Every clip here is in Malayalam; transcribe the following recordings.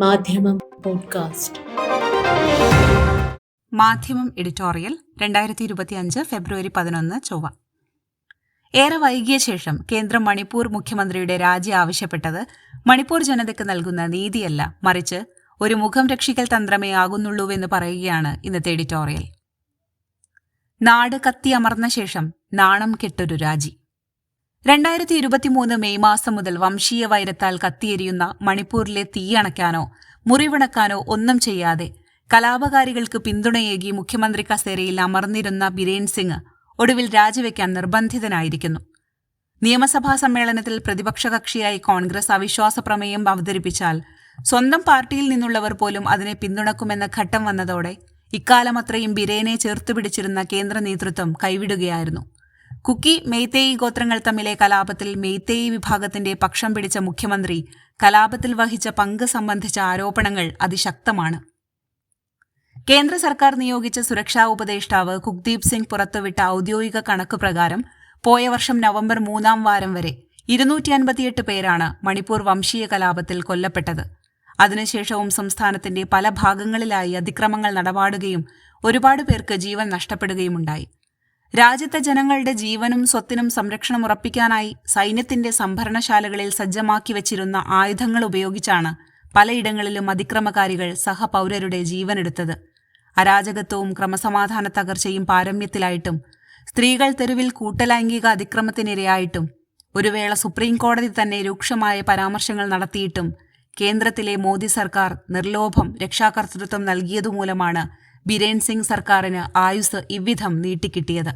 മാധ്യമം പോഡ്കാസ്റ്റ്. മാധ്യമം എഡിറ്റോറിയൽ രണ്ടായിരത്തി ഇരുപത്തിയഞ്ച് ഫെബ്രുവരി പതിനൊന്ന് ചൊവ്വ. ഏറെ വൈകിയ ശേഷം കേന്ദ്രം മണിപ്പൂർ മുഖ്യമന്ത്രിയുടെ രാജി ആവശ്യപ്പെട്ടത് മണിപ്പൂർ ജനതയ്ക്ക് നൽകുന്ന നീതിയല്ല മറിച്ച് ഒരു മുഖം രക്ഷിക്കൽ തന്ത്രമേ ആകുന്നുള്ളൂവെന്ന് പറയുകയാണ് ഇന്നത്തെ എഡിറ്റോറിയൽ. നാട് കത്തിയമർന്ന ശേഷം നാണം കെട്ടൊരു രാജി. രണ്ടായിരത്തി ഇരുപത്തിമൂന്ന് മെയ് മാസം മുതൽ വംശീയ വൈരത്താൽ കത്തിയെരിയുന്ന മണിപ്പൂരിലെ തീയണയ്ക്കാനോ മുറിവിണക്കാനോ ഒന്നും ചെയ്യാതെ കലാപകാരികൾക്ക് പിന്തുണയേകി മുഖ്യമന്ത്രി കസേരയിൽ അമർന്നിരുന്ന ബിരേൻ സിംഗ് ഒടുവിൽ രാജിവെക്കാൻ നിർബന്ധിതനായിരിക്കുന്നു. നിയമസഭാ സമ്മേളനത്തിൽ പ്രതിപക്ഷ കക്ഷിയായി കോൺഗ്രസ് അവിശ്വാസ പ്രമേയം അവതരിപ്പിച്ചാൽ സ്വന്തം പാർട്ടിയിൽ നിന്നുള്ളവർ പോലും അതിനെ പിന്തുണക്കുമെന്ന ഘട്ടം വന്നതോടെ ഇക്കാലമത്രയും ബിരേനെ ചേർത്തുപിടിച്ചിരുന്ന കേന്ദ്ര നേതൃത്വം കൈവിടുകയായിരുന്നു. കുക്കി മെയ്തേയി ഗോത്രങ്ങൾ തമ്മിലെ കലാപത്തിൽ മെയ്തേയി വിഭാഗത്തിന്റെ പക്ഷം പിടിച്ച മുഖ്യമന്ത്രി കലാപത്തിൽ വഹിച്ച പങ്ക് സംബന്ധിച്ച ആരോപണങ്ങൾ അതിശക്തമാണ്. കേന്ദ്ര സർക്കാർ നിയോഗിച്ച സുരക്ഷാ ഉപദേഷ്ടാവ് കുക്ദീപ് സിംഗ് പുറത്തുവിട്ട ഔദ്യോഗിക കണക്ക് പ്രകാരം പോയ വർഷം നവംബർ മൂന്നാം വാരം വരെ ഇരുന്നൂറ്റി അൻപത്തിയെട്ട് പേരാണ് മണിപ്പൂർ വംശീയ കലാപത്തിൽ കൊല്ലപ്പെട്ടത്. അതിനുശേഷവും സംസ്ഥാനത്തിന്റെ പല ഭാഗങ്ങളിലായി അതിക്രമങ്ങൾ നടപാടുകയും ഒരുപാട് പേർക്ക് ജീവൻ നഷ്ടപ്പെടുകയുമുണ്ടായി. രാജ്യത്തെ ജനങ്ങളുടെ ജീവനും സ്വത്തിനും സംരക്ഷണം ഉറപ്പിക്കാനായി സൈന്യത്തിന്റെ സംഭരണശാലകളിൽ സജ്ജമാക്കി വച്ചിരുന്ന ആയുധങ്ങൾ ഉപയോഗിച്ചാണ് പലയിടങ്ങളിലും അതിക്രമകാരികൾ സഹപൗരരുടെ ജീവനെടുത്തത്. അരാജകത്വവും ക്രമസമാധാന തകർച്ചയും പാരമ്യത്തിലായിട്ടും സ്ത്രീകൾ തെരുവിൽ കൂട്ടലൈംഗിക അതിക്രമത്തിനിരയായിട്ടും ഒരു വേള സുപ്രീം കോടതി തന്നെ രൂക്ഷമായ പരാമർശങ്ങൾ നടത്തിയിട്ടും കേന്ദ്രത്തിലെ മോദി സർക്കാർ നിർലോഭം രക്ഷാകർതൃത്വം നൽകിയതുമൂലമാണ് ബിരേൻ സിംഗ് സർക്കാരിന് ആയുസ് ഇவ்விധം നീട്ടിക്കിട്ടിയത്.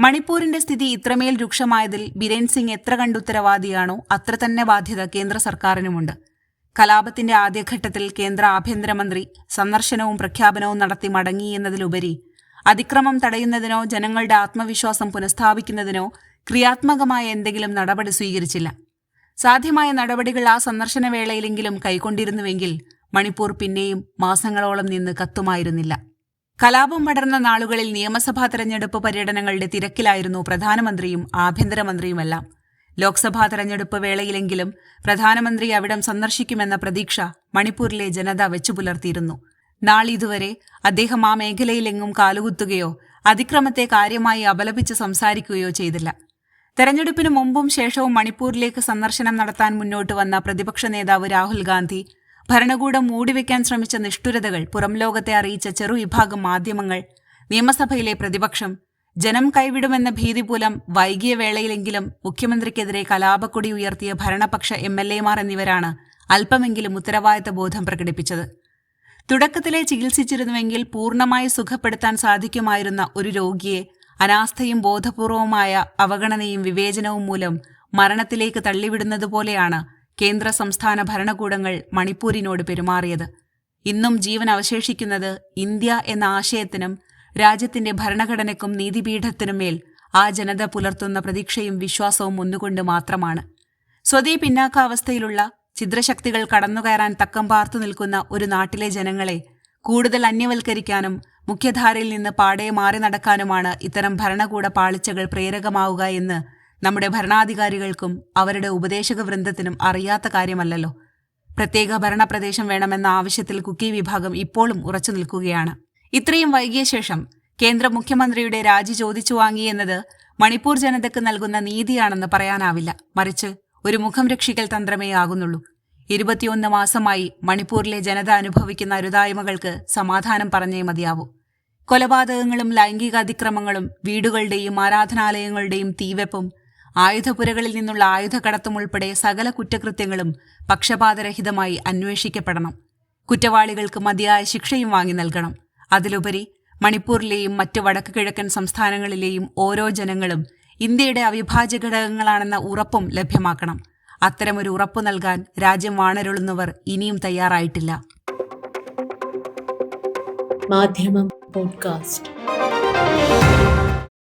മണിപ്പൂരിന്റെ സ്ഥിതി ഇത്രമേൽ രൂക്ഷമായതിൽ ബിരേൻ സിംഗ് എത്ര കണ്ടുത്തരവാദിയാണോ അത്ര തന്നെ ബാധ്യത കേന്ദ്ര സർക്കാരിനുമുണ്ട്. കലാപത്തിന്റെ ആദ്യഘട്ടത്തിൽ കേന്ദ്ര ആഭ്യന്തരമന്ത്രി സന്ദർശനവും പ്രഖ്യാപനവും നടത്തി മടങ്ങി എന്നതിലുപരി അതിക്രമം തടയുന്നതിനോ ജനങ്ങളുടെ ആത്മവിശ്വാസം പുനഃസ്ഥാപിക്കുന്നതിനോ ക്രിയാത്മകമായ എന്തെങ്കിലും നടപടി സ്വീകരിച്ചില്ല. സാധ്യമായ നടപടികൾ ആ സന്ദർശന വേളയിലെങ്കിലും കൈക്കൊണ്ടിരുന്നുവെങ്കിൽ മണിപ്പൂർ പിന്നെയും മാസങ്ങളോളം നിന്ന് കത്തുമായിരുന്നില്ല. കലാപം പടർന്ന നാളുകളിൽ നിയമസഭാ തെരഞ്ഞെടുപ്പ് പര്യടനങ്ങളുടെ തിരക്കിലായിരുന്നു പ്രധാനമന്ത്രിയും ആഭ്യന്തരമന്ത്രിയുമെല്ലാം. ലോക്സഭാ തെരഞ്ഞെടുപ്പ് വേളയിലെങ്കിലും പ്രധാനമന്ത്രി അവിടം സന്ദർശിക്കുമെന്ന പ്രതീക്ഷ മണിപ്പൂരിലെ ജനത വെച്ചുപുലർത്തിയിരുന്നു. നാളിതുവരെ അദ്ദേഹം ആ മേഖലയിലെങ്ങും കാലുകുത്തുകയോ അതിക്രമത്തെ കാര്യമായി അപലപിച്ച് സംസാരിക്കുകയോ ചെയ്തില്ല. തെരഞ്ഞെടുപ്പിന് മുമ്പും ശേഷവും മണിപ്പൂരിലേക്ക് സന്ദർശനം നടത്താൻ മുന്നോട്ട് വന്ന പ്രതിപക്ഷ നേതാവ് രാഹുൽ ഗാന്ധി ഭരണകൂടം മൂടിവെക്കാൻ ശ്രമിച്ച നിഷ്ഠുരതകൾ പുറം ലോകത്തെ അറിയിച്ച ചെറുവിഭാഗം മാധ്യമങ്ങൾ നിയമസഭയിലെ പ്രതിപക്ഷം ജനം കൈവിടുമെന്ന ഭീതി മൂലം വൈകിയ വേളയിലെങ്കിലും മുഖ്യമന്ത്രിക്കെതിരെ കലാപക്കൊടി ഉയർത്തിയ ഭരണപക്ഷ എം എൽ എമാർ എന്നിവരാണ് അല്പമെങ്കിലും ഉത്തരവാദിത്ത ബോധം പ്രകടിപ്പിച്ചത്. തുടക്കത്തിലെ ചികിത്സിച്ചിരുന്നുവെങ്കിൽ പൂർണമായി സുഖപ്പെടുത്താൻ സാധിക്കുമായിരുന്ന ഒരു രോഗിയെ അനാസ്ഥയും ബോധപൂർവമായ അവഗണനയും വിവേചനവും മൂലം മരണത്തിലേക്ക് തള്ളിവിടുന്നതുപോലെയാണ് കേന്ദ്ര സംസ്ഥാന ഭരണകൂടങ്ങൾ മണിപ്പൂരിനോട് പെരുമാറിയത്. ഇന്നും ജീവൻ അവശേഷിക്കുന്നത് ഇന്ത്യ എന്ന ആശയത്തിനും രാജ്യത്തിന്റെ ഭരണഘടനയ്ക്കും നീതിപീഠത്തിനും മേൽ ആ ജനത പുലർത്തുന്ന പ്രതീക്ഷയും വിശ്വാസവും ഒന്നുകൊണ്ട് മാത്രമാണ്. സ്വതേ പിന്നാക്കാവസ്ഥയിലുള്ള ചിദ്രശക്തികൾ കടന്നുകയറാൻ തക്കം പാർത്തു നിൽക്കുന്ന ഒരു നാട്ടിലെ ജനങ്ങളെ കൂടുതൽ അന്യവൽക്കരിക്കാനും മുഖ്യധാരയിൽ നിന്ന് പാടെ മാറി നടക്കാനുമാണ് ഇത്തരം ഭരണകൂട പാളിച്ചകൾ പ്രേരകമാവുക എന്ന് നമ്മുടെ ഭരണാധികാരികൾക്കും അവരുടെ ഉപദേശക വൃന്ദത്തിനും അറിയാത്ത കാര്യമല്ലല്ലോ. പ്രത്യേക ഭരണപ്രദേശം വേണമെന്ന ആവശ്യത്തിൽ കുക്കി വിഭാഗം ഇപ്പോഴും ഉറച്ചു നിൽക്കുകയാണ്. ഇത്രയും വൈകിയ ശേഷം കേന്ദ്ര മുഖ്യമന്ത്രിയുടെ രാജി ചോദിച്ചു വാങ്ങിയെന്നത് മണിപ്പൂർ ജനതയ്ക്ക് നൽകുന്ന നീതിയാണെന്ന് പറയാനാവില്ല. മറിച്ച് ഒരു മുഖം രക്ഷിക്കൽ തന്ത്രമേ ആകുന്നുള്ളൂ. ഇരുപത്തിയൊന്ന് മാസമായി മണിപ്പൂരിലെ ജനത അനുഭവിക്കുന്ന അരുതായ്മകൾക്ക് സമാധാനം പറഞ്ഞേ മതിയാവൂ. കൊലപാതകങ്ങളും ലൈംഗിക അതിക്രമങ്ങളും വീടുകളുടെയും ആരാധനാലയങ്ങളുടെയും തീവെപ്പും ആയുധപുരകളിൽ നിന്നുള്ള ആയുധക്കടത്തും ഉൾപ്പെടെ സകല കുറ്റകൃത്യങ്ങളും പക്ഷപാതരഹിതമായി അന്വേഷിക്കപ്പെടണം. കുറ്റവാളികൾക്ക് മതിയായ ശിക്ഷയും വാങ്ങി നൽകണം. അതിലുപരി മണിപ്പൂരിലെയും മറ്റ് വടക്ക് കിഴക്കൻ സംസ്ഥാനങ്ങളിലെയും ഓരോ ജനങ്ങളും ഇന്ത്യയുടെ അവിഭാജ്യ ഘടകങ്ങളാണെന്ന ഉറപ്പും ലഭ്യമാക്കണം. അത്തരമൊരു ഉറപ്പു നൽകാൻ രാജ്യം വാണരുളുന്നവർ ഇനിയും തയ്യാറായിട്ടില്ല. മാധ്യമം പോഡ്കാസ്റ്റ്.